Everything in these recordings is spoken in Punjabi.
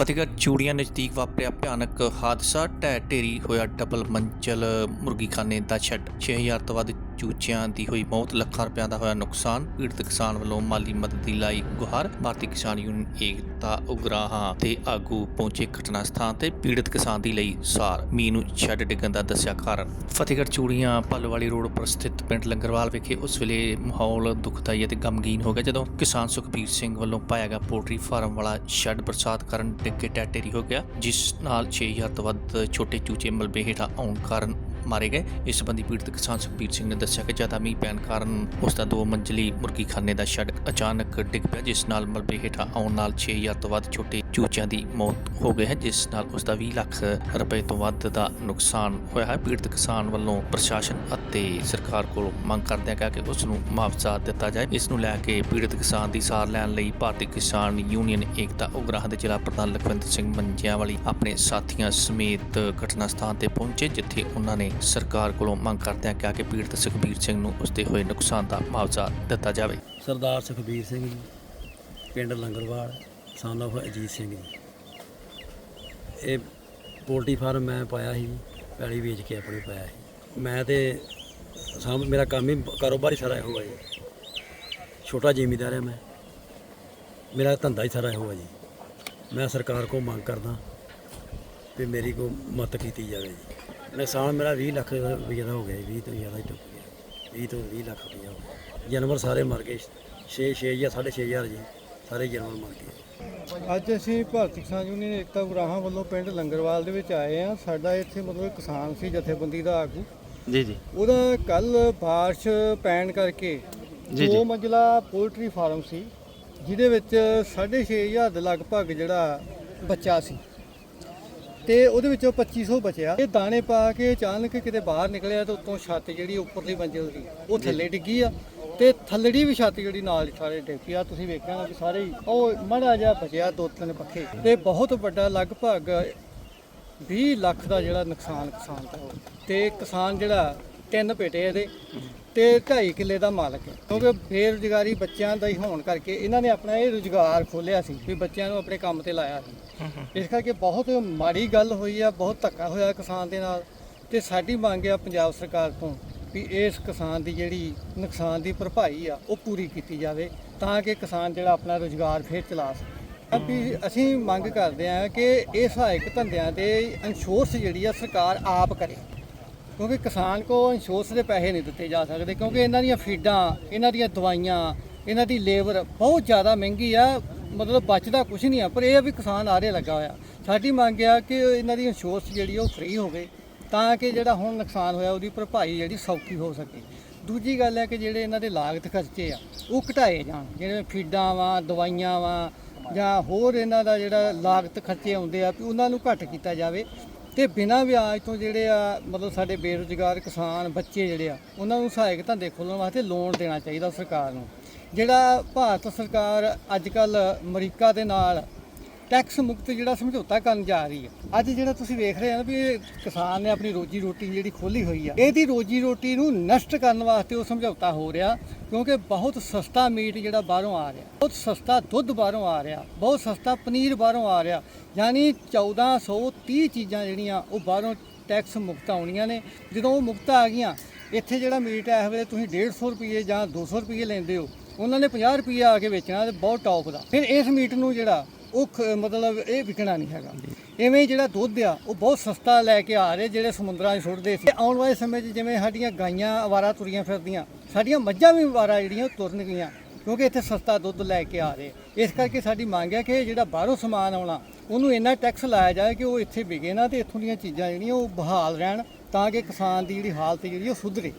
ਫਤਿਹਗੜ੍ਹ ਚੂੜੀਆਂ ਨਜ਼ਦੀਕ ਵਾਪਰਿਆ ਭਿਆਨਕ ਹਾਦਸਾ, ਢਹਿ ਢੇਰੀ ਹੋਇਆ ਡਬਲ ਮੰਜ਼ਲ ਮੁਰਗੀਖਾਨੇ ਦਾ ਸ਼ੈੱਡ। 6000 ਤੋਂ ਵੱਧ ਚੂਚਿਆਂ ਦੀ ਹੋਈ ਮੌਤ, ਲੱਖਾਂ ਰੁਪਇਆਂ ਦਾ ਹੋਇਆ ਨੁਕਸਾਨ, ਪੀੜਤ ਕਿਸਾਨ ਵੱਲੋਂ ਮਾਲੀ ਮਦਦ ਦੀ ਲਾਈ ਗੁਹਾਰ। ਭਾਰਤੀ ਕਿਸਾਨ ਯੂਨੀਅਨ ਏਕਤਾ ਉਗਰਾਹਾਂ ਤੇ ਆਗੂ ਪਹੁੰਚੇ ਘਟਨਾ ਸਥਾਨ ਤੇ ਪੀੜਤ ਕਿਸਾਨ ਦੀ ਲਈ ਸਾਰ। ਮੀਂਹ ਨੂੰ ਛੱਡ ਡਿੱਗਣ ਦਾ ਦੱਸਿਆ ਕਾਰਨ। ਫਤਿਹਗੜ੍ਹ ਚੂੜੀਆਂ ਪੱਲਵਾਲੀ ਰੋਡ ਉੱਪਰ ਸਥਿਤ ਪਿੰਡ ਲੰਗਰਵਾਲ ਵਿਖੇ ਉਸ ਵੇਲੇ ਮਾਹੌਲ ਦੁਖਦਾਈ ਅਤੇ ਗਮਗੀਨ ਹੋ ਗਿਆ, ਜਦੋਂ ਕਿਸਾਨ ਸੁਖਬੀਰ ਸਿੰਘ ਵੱਲੋਂ ਪਾਇਆ ਗਿਆ ਪੋਲਟਰੀ ਫਾਰਮ ਵਾਲਾ ਸ਼ੈੱਡ ਬਰਸਾਤ ਕਰਨ ਡਿੱਗ ਕੇ ਢਹਿ ਹੋ ਗਿਆ, ਜਿਸ ਨਾਲ 6000 ਤੋਂ ਵੱਧ ਛੋਟੇ ਚੂਚੇ ਮਲਬੇ ਹੇਠਾਂ ਆਉਣ ਕਾਰਨ ਮਾਰੇ ਗਏ। ਇਸ ਸੰਬੰਧੀ ਪੀੜਤ ਕਿਸਾਨ ਸੁਖਬੀਰ ਸਿੰਘ ਨੇ ਦੱਸਿਆ ਕਿ ਜ਼ਿਆਦਾ ਮੀਂਹ ਪੈਣ ਕਾਰਨ ਉਸ ਦਾ ਦੋ ਮੰਜ਼ਲੀ ਮੁਰਗੀ ਦਾ ਸ਼ੈੱਡ ਅਚਾਨਕ ਡਿੱਗ ਪਿਆ, ਜਿਸ ਨਾਲ ਮਲਬੇ ਹੇਠਾਂ ਆਉਣ ਨਾਲ 6000 ਤੋਂ ਵੱਧ ਛੋਟੇ ਚੂਚਿਆਂ ਦੀ ਮੌਤ ਹੋ ਗਈ ਹੈ, ਜਿਸ ਨਾਲ ਉਸ ਦਾ 20 ਲੱਖ ਰੁਪਏ ਤੋਂ ਵੱਧ ਦਾ ਨੁਕਸਾਨ ਹੋਇਆ ਹੈ। ਪੀੜਤ ਕਿਸਾਨ ਵੱਲੋਂ ਪ੍ਰਸ਼ਾਸਨ ਅਤੇ ਸਰਕਾਰ ਕੋਲ ਮੰਗ ਕਰਦਿਆਂ ਕਿਹਾ ਕਿ ਉਸ ਨੂੰ ਮੁਆਵਜ਼ਾ ਦਿੱਤਾ ਜਾਏ। ਇਸ ਨੂੰ ਲੈ ਕੇ ਪੀੜਤ ਕਿਸਾਨ ਦੀ ਸਾਰ ਲੈਣ ਲਈ ਭਾਰਤੀ ਕਿਸਾਨ ਯੂਨੀਅਨ ਏਕਤਾ ਉਗਰਾਹਾਂ ਦੇ ਜ਼ਿਲ੍ਹਾ ਪ੍ਰਧਾਨ ਲਖਵਿੰਦਰ ਸਿੰਘ ਮੰਜਿਆਵਾਲੀ ਆਪਣੇ ਸਾਥੀਆਂ ਸਮੇਤ ਘਟਨਾ ਸਥਾਨ ਤੇ ਪਹੁੰਚੇ, ਜਿੱਥੇ ਉਹਨਾਂ ਨੇ ਸਰਕਾਰ ਕੋਲੋਂ ਮੰਗ ਕਰਦਿਆਂ ਕਿਹਾ ਕਿ ਪੀੜਤ ਸੁਖਬੀਰ ਸਿੰਘ ਨੂੰ ਉਸਦੇ ਹੋਏ ਨੁਕਸਾਨ ਦਾ ਮੁਆਵਜ਼ਾ ਦਿੱਤਾ ਜਾਵੇ। ਸਰਦਾਰ ਸੁਖਬੀਰ ਸਿੰਘ ਜੀ, ਪਿੰਡ ਲੰਗਰਵਾਲ ਸਨ of ਅਜੀਤ ਸਿੰਘ ਜੀ। ਇਹ ਪੋਲਟਰੀ ਫਾਰਮ ਮੈਂ ਪਾਇਆ ਸੀ, ਪੈਲੀ ਵੇਚ ਕੇ ਆਪਣੇ ਪਾਇਆ ਸੀ। ਮੈਂ ਤੇ ਸਾਮ ਮੇਰਾ ਕੰਮ ਹੀ ਕਾਰੋਬਾਰ ਹੀ ਸਾਰਾ ਇਹੋ ਹੈ ਜੀ। ਛੋਟਾ ਜ਼ਿਮੀਦਾਰ ਹੈ ਮੈਂ। ਮੇਰਾ ਧੰਦਾ ਹੀ ਸਾਰਾ ਇਹੋ ਹੈ ਜੀ। ਮੈਂ ਸਰਕਾਰ ਕੋਲ ਮੰਗ ਕਰਦਾ ਵੀ ਮੇਰੀ ਕੋ ਮਦਦ ਕੀਤੀ ਜਾਵੇ ਜੀ। ਨੁਕਸਾਨ ਮੇਰਾ 20 ਲੱਖ ਰੁਪਏ ਦਾ ਹੋ ਗਿਆ ਜੀ 20 ਤੋਂ ਜ਼ਿਆਦਾ ਹੀ ਟੁੱਟ ਗਿਆ। 20 ਤੋਂ 20 ਲੱਖ ਰੁਪਏ ਹੋ ਗਿਆ। ਜਾਨਵਰ ਸਾਰੇ ਮਰ ਗਏ 6 6 ਜਾਂ 6.5 ਜੀ ਸਾਰੇ ਜਾਨਵਰ ਮਰ ਗਏ। ਅੱਜ ਅਸੀਂ ਭਾਰਤੀ ਕਿਸਾਨ ਯੂਨੀਅਨ ਏਕਤਾ ਗੁਰਾਹਾਂ ਵੱਲੋਂ ਪਿੰਡ ਲੰਗਰਵਾਲ ਦੇ ਵਿੱਚ ਆਏ ਆ ਸਾਡਾ ਇੱਥੇ ਮਤਲਬ ਕਿਸਾਨ ਸੀ ਜਥੇਬੰਦੀ ਦਾ ਆਗੂ। ਜੀ ਜੀ। ਉਹਦਾ ਕੱਲ ਬਾਰਿਸ਼ ਪੈਣ ਕਰਕੇ ਜੀ, ਦੋ ਜੀ। ਮੰਜ਼ਲਾ ਪੋਲਟਰੀ ਫਾਰਮ ਸੀ ਜਿਹਦੇ ਵਿੱਚ 6500 ਦੇ ਲਗਭਗ ਜਿਹੜਾ ਬੱਚਾ ਸੀ। ਤੇ ਉਹਦੇ ਵਿੱਚੋਂ 2500 ਬਚਿਆ। ਇਹ ਦਾਣੇ ਪਾ ਕੇ ਅਚਾਨਕ ਕਿਤੇ ਬਾਹਰ ਨਿਕਲਿਆ ਤੇ ਉੱਤੋਂ ਛੱਤ ਜਿਹੜੀ ਉੱਪਰਲੀ ਮੰਜ਼ਿਲ ਦੀ ਉਹ ਥੱਲੇ ਡਿੱਗੀ ਆ। ਤੇ ਥੱਲੜੀ ਵੀ ਛੱਤ ਜਿਹੜੀ ਨਾਲ ਸਾਰੇ ਡਿੱਗ ਆ। ਤੁਸੀਂ ਵੇਖਿਆ ਨਾ ਵੀ ਸਾਰੇ ਹੀ ਉਹ ਮੜਾ ਜਿਹਾ ਬਚਿਆ ਦੋ ਤਿੰਨ ਪੱਖੇ। ਤੇ ਬਹੁਤ ਵੱਡਾ ਲਗਭਗ 20 ਲੱਖ ਦਾ ਜਿਹੜਾ ਨੁਕਸਾਨ ਕਿਸਾਨ ਦਾ ਤੇ ਕਿਸਾਨ ਜਿਹੜਾ ਤਿੰਨ ਪੇਟੇ ਇਹਦੇ ਤੇ 2.5 ਕਿੱਲੇ ਦਾ ਮਾਲਕ ਹੈ ਕਿਉਂਕਿ ਬੇਰੁਜ਼ਗਾਰੀ ਬੱਚਿਆਂ ਦਾ ਹੀ ਹੋਣ ਕਰਕੇ ਇਹਨਾਂ ਨੇ ਆਪਣਾ ਇਹ ਰੁਜ਼ਗਾਰ ਖੋਲਿਆ ਸੀ ਵੀ ਬੱਚਿਆਂ ਨੂੰ ਆਪਣੇ ਕੰਮ ਤੇ ਲਾਇਆ ਸੀ। ਇਸ ਕਰਕੇ ਬਹੁਤ ਮਾੜੀ ਗੱਲ ਹੋਈ ਆ ਬਹੁਤ ਧੱਕਾ ਹੋਇਆ ਕਿਸਾਨ ਦੇ ਨਾਲ ਤੇ ਸਾਡੀ ਮੰਗ ਆ ਪੰਜਾਬ ਸਰਕਾਰ ਤੋਂ ਵੀ ਇਸ ਕਿਸਾਨ ਦੀ ਜਿਹੜੀ ਨੁਕਸਾਨ ਦੀ ਭਰਪਾਈ ਆ ਉਹ ਪੂਰੀ ਕੀਤੀ ਜਾਵੇ ਤਾਂ ਕਿ ਕਿਸਾਨ ਜਿਹੜਾ ਆਪਣਾ ਰੁਜ਼ਗਾਰ ਫੇਰ ਚਲਾ ਸਕੇ। ਵੀ ਅਸੀਂ ਮੰਗ ਕਰਦੇ ਹਾਂ ਕਿ ਇਹ ਸਹਾਇਕ ਧੰਦਿਆਂ ਦੇ ਇੰਸ਼ੋਰੈਂਸ ਜਿਹੜੀ ਆ ਸਰਕਾਰ ਆਪ ਕਰੇ। ਕਿਉਂਕਿ ਕਿਸਾਨ ਕੋ ਇੰਸ਼ੋਰੈਂਸ ਦੇ ਪੈਸੇ ਨਹੀਂ ਦਿੱਤੇ ਜਾ ਸਕਦੇ, ਕਿਉਂਕਿ ਇਹਨਾਂ ਦੀਆਂ ਫੀਡਾਂ ਇਹਨਾਂ ਦੀਆਂ ਦਵਾਈਆਂ, ਇਹਨਾਂ ਦੀ ਲੇਬਰ ਬਹੁਤ ਜ਼ਿਆਦਾ ਮਹਿੰਗੀ ਆ, ਮਤਲਬ ਬਚਦਾ ਕੁਝ ਨਹੀਂ ਆ, ਪਰ ਇਹ ਆ ਵੀ ਕਿਸਾਨ ਆਰੇ ਲੱਗਾ ਹੋਇਆ। ਸਾਡੀ ਮੰਗ ਆ ਕਿ ਇਹਨਾਂ ਦੀ ਇੰਸ਼ੋਰੈਂਸ ਜਿਹੜੀ ਆ ਉਹ ਫ੍ਰੀ ਹੋਵੇ, ਤਾਂ ਕਿ ਜਿਹੜਾ ਹੁਣ ਨੁਕਸਾਨ ਹੋਇਆ ਉਹਦੀ ਭਰਪਾਈ ਜਿਹੜੀ ਸੌਖੀ ਹੋ ਸਕੇ। ਦੂਜੀ ਗੱਲ ਹੈ ਕਿ ਜਿਹੜੇ ਇਹਨਾਂ ਦੇ ਲਾਗਤ ਖਰਚੇ ਆ, ਉਹ ਘਟਾਏ ਜਾਣ, ਜਿਵੇਂ ਫੀਡਾਂ ਵਾ, ਦਵਾਈਆਂ ਵਾ, ਜਾਂ ਹੋਰ ਇਹਨਾਂ ਦਾ ਜਿਹੜਾ ਲਾਗਤ ਖਰਚੇ ਆਉਂਦੇ ਆ, ਵੀ ਉਹਨਾਂ ਨੂੰ ਘੱਟ ਕੀਤਾ ਜਾਵੇ ਤੇ ਬਿਨਾਂ ਵਿਆਜ ਤੋਂ ਜਿਹੜੇ ਆ, ਮਤਲਬ ਸਾਡੇ ਬੇਰੁਜ਼ਗਾਰ ਕਿਸਾਨ, ਬੱਚੇ ਜਿਹੜੇ ਆ, ਉਹਨਾਂ ਨੂੰ ਸਹਾਇਕ ਧੰਦੇ ਖੋਲ੍ਹਣ ਵਾਸਤੇ ਲੋਨ ਦੇਣਾ ਚਾਹੀਦਾ ਸਰਕਾਰ ਨੂੰ। ਜਿਹੜਾ ਭਾਰਤ ਸਰਕਾਰ ਅੱਜ ਕੱਲ ਅਮਰੀਕਾ ਦੇ ਨਾਲ ਟੈਕਸ ਮੁਕਤ ਜਿਹੜਾ ਸਮਝੌਤਾ ਕਰਨ ਜਾ ਰਹੀ ਹੈ। ਅੱਜ ਜਿਹੜਾ ਤੁਸੀਂ ਵੇਖ ਰਹੇ ਹੋ ਵੀ ਇਹ ਕਿਸਾਨ ਨੇ ਆਪਣੀ ਰੋਜੀ ਰੋਟੀ ਜਿਹੜੀ ਖੋਲੀ ਹੋਈ ਆ, ਇਹਦੀ ਰੋਜੀ ਰੋਟੀ ਨੂੰ ਨਸ਼ਟ ਕਰਨ ਵਾਸਤੇ ਉਹ ਸਮਝੌਤਾ ਹੋ ਰਿਹਾ ਕਿਉਂਕਿ ਬਹੁਤ ਸਸਤਾ ਮੀਟ ਜਿਹੜਾ ਬਾਹਰੋਂ ਆ ਰਿਹਾ, ਬਹੁਤ ਸਸਤਾ ਦੁੱਧ ਬਾਹਰੋਂ ਆ ਰਿਹਾ, ਬਹੁਤ ਸਸਤਾ ਪਨੀਰ ਬਾਹਰੋਂ ਆ ਰਿਹਾ, ਯਾਨੀ 1430 ਚੀਜ਼ਾਂ ਜਿਹੜੀਆਂ ਉਹ ਬਾਹਰੋਂ ਟੈਕਸ ਮੁਕਤ ਆਉਣੀਆਂ ਨੇ। ਜਦੋਂ ਉਹ ਮੁਕਤ ਆ ਗਈਆਂ, ਇੱਥੇ ਜਿਹੜਾ ਮੀਟ ਹੈ, ਇਸ ਵੇਲੇ ਤੁਸੀਂ 150 ਰੁਪਏ ਜਾਂ 200 ਰੁਪਏ ਲੈਂਦੇ ਹੋ, ਉਹਨਾਂ ਨੇ 50 ਰੁਪਏ ਆ ਕੇ ਵੇਚਣਾ ਤੇ ਬਹੁਤ ਟੌਪ ਦਾ। ਫਿਰ ਇਸ ਮੀਟ ਨੂੰ ਜਿਹੜਾ ਉਹ ਖ- ਮਤਲਬ ਇਹ ਵਿਕਣਾ ਨਹੀਂ ਹੈਗਾ। ਐਵੇਂ ਹੀ ਜਿਹੜਾ ਦੁੱਧ ਆ, ਉਹ ਬਹੁਤ ਸਸਤਾ ਲੈ ਕੇ ਆ ਰਹੇ ਜਿਹੜੇ ਸਮੁੰਦਰਾਂ 'ਚ ਸੁੱਟਦੇ ਸੀ। ਆਉਣ ਵਾਲੇ ਸਮੇਂ 'ਚ ਜਿਵੇਂ ਸਾਡੀਆਂ ਗਾਈਆਂ ਅਵਾਰਾ ਤੁਰੀਆਂ ਫਿਰਦੀਆਂ, ਸਾਡੀਆਂ ਮੱਝਾਂ ਵੀ ਅਵਾਰਾ ਜਿਹੜੀਆਂ ਉਹ ਤੁਰਨਗੀਆਂ ਕਿਉਂਕਿ ਇੱਥੇ ਸਸਤਾ ਦੁੱਧ ਲੈ ਕੇ ਆ ਰਹੇ। ਇਸ ਕਰਕੇ ਸਾਡੀ ਮੰਗ ਹੈ ਕਿ ਇਹ ਜਿਹੜਾ ਬਾਹਰੋਂ ਸਮਾਨ ਆਉਣਾ, ਉਹਨੂੰ ਇੰਨਾ ਟੈਕਸ ਲਾਇਆ ਜਾਏ ਕਿ ਉਹ ਇੱਥੇ ਵਿਕੇ ਨਾ ਤੇ ਇੱਥੋਂ ਦੀਆਂ ਚੀਜ਼ਾਂ ਜਿਹੜੀਆਂ ਉਹ ਬਹਾਲ ਰਹਿਣ, ਤਾਂ ਕਿ ਕਿਸਾਨ ਦੀ ਜਿਹੜੀ ਹਾਲਤ ਜਿਹੜੀ ਉਹ ਸੁਧਰੇ।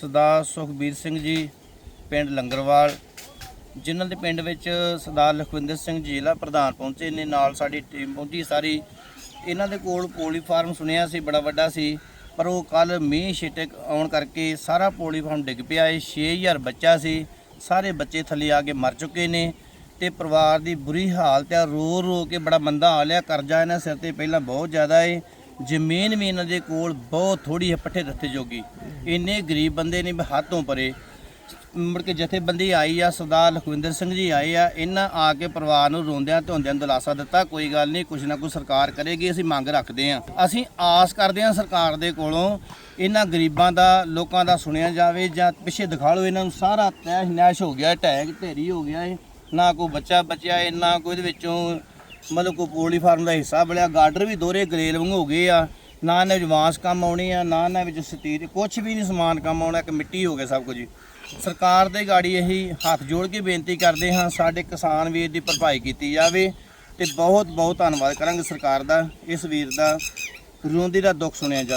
ਸਰਦਾਰ ਸੁਖਬੀਰ ਸਿੰਘ ਜੀ, ਪਿੰਡ ਲੰਗਰਵਾਲ ਜਿਨ੍ਹਾਂ ਦੇ ਪਿੰਡ ਵਿੱਚ ਸਰਦਾਰ ਲਖਵਿੰਦਰ ਸਿੰਘ ਜ਼ਿਲ੍ਹਾ ਪ੍ਰਧਾਨ ਪਹੁੰਚੇ ਨੇ, ਨਾਲ ਸਾਡੀ ਟੀਮ ਪਹੁੰਚੀ ਸਾਰੀ। ਇਹਨਾਂ ਦੇ ਕੋਲ ਪੋਲੀ ਫਾਰਮ ਸੁਣਿਆ ਸੀ, ਬੜਾ ਵੱਡਾ ਸੀ, ਪਰ ਉਹ ਕੱਲ ਮੀਂਹ ਛਿਟਕ ਆਉਣ ਕਰਕੇ ਸਾਰਾ ਪੋਲੀ ਫਾਰਮ ਡਿੱਗ ਪਿਆ ਇਹ 6000 ਬੱਚਾ ਸੀ, ਸਾਰੇ ਬੱਚੇ ਥੱਲੇ ਆ ਕੇ ਮਰ ਚੁੱਕੇ ਨੇ ਤੇ ਪਰਿਵਾਰ ਦੀ ਬੁਰੀ ਹਾਲਤ ਆ। ਰੋ ਰੋ ਕੇ ਬੜਾ ਮੰਦਾ ਹਾਲ ਆ, ਕਰਜ਼ਾ ਇਹਨਾਂ ਸਿਰ ਤੇ ਪਹਿਲਾਂ ਬਹੁਤ ਜ਼ਿਆਦਾ ਏ। ਜ਼ਮੀਨ ਵੀ ਇਹਨਾਂ ਦੇ ਕੋਲ ਬਹੁਤ ਥੋੜੀ ਹੈ, ਪੱਠੇ ਰੱਥੇ ਜੋਗੀ। ਇੰਨੇ ਗਰੀਬ ਬੰਦੇ ਨੇ ਵੀ ਹੱਥੋਂ ਪਰੇ। ਮੁੜ ਕੇ ਜਥੇਬੰਦੀ ਆਈ ਆ, ਸਰਦਾਰ ਲਖਵਿੰਦਰ ਸਿੰਘ ਜੀ ਆਏ ਆ, ਇਹਨਾਂ ਆ ਕੇ ਪਰਿਵਾਰ ਨੂੰ ਰੋਂਦਿਆਂ ਧੋਂਦਿਆਂ ਦਿਲਾਸਾ ਦਿੱਤਾ, ਕੋਈ ਗੱਲ ਨਹੀਂ, ਕੁਛ ਨਾ ਕੁਛ ਸਰਕਾਰ ਕਰੇਗੀ, ਅਸੀਂ ਮੰਗ ਰੱਖਦੇ ਆ ਅਸੀਂ ਆਸ ਕਰਦੇ ਆ ਸਰਕਾਰ ਦੇ ਕੋਲੋਂ ਇਹਨਾਂ ਗਰੀਬਾਂ ਦਾ, ਲੋਕਾਂ ਦਾ ਸੁਣਿਆ ਜਾਵੇ ਜਾਂ ਪਿੱਛੇ ਦਿਖਾ ਲਓ ਇਹਨਾਂ ਨੂੰ, ਸਾਰਾ ਤਹਿਸ਼ ਨੈਸ਼ ਹੋ ਗਿਆ ਟੈਗ ਢੇਰੀ ਹੋ ਗਿਆ ਏ ਨਾ ਕੋਈ ਬੱਚਾ ਬਚਿਆ ਏ ਨਾ ਕੋਈ ਇਹਦੇ ਵਿੱਚੋਂ ਮਤਲਬ ਕੋਈ ਪੋਲੀ ਫਾਰਮ ਦਾ ਹਿੱਸਾ ਬਣਿਆ, ਗਾਰਡਰ ਵੀ ਦੋਰੇ ਗਰੇਲ ਵਾਂਗ ਹੋ ਗਏ ਆ। ਨਾ ਇਹਨਾਂ ਵਿੱਚ ਵਾਂਸ ਕੰਮ ਆਉਣੀ ਆ, ਨਾ ਇਹਨਾਂ ਵਿੱਚ ਸਤੀਰ ਕੁਝ ਵੀ ਨਹੀਂ ਸਮਾਨ ਕੰਮ ਆਉਣਾ, ਇੱਕ ਮਿੱਟੀ ਹੋ ਗਿਆ ਸਭ ਕੁਝ। ਸਰਕਾਰ ਦੇ ਗਾੜੀ ਇਹੀ ਹੱਥ ਜੋੜ ਕੇ ਬੇਨਤੀ ਕਰਦੇ ਹਾਂ, ਸਾਡੇ ਕਿਸਾਨ ਵੀਰ ਦੀ ਭਰਪਾਈ ਕੀਤੀ ਜਾਵੇ ਤੇ ਬਹੁਤ ਬਹੁਤ ਧੰਨਵਾਦ ਕਰਾਂਗੇ ਸਰਕਾਰ ਦਾ, ਇਸ ਵੀਰ ਦਾ, ਰੋਂਦੀ ਦਾ ਦੁੱਖ ਸੁਣਿਆ ਜਾਵੇ।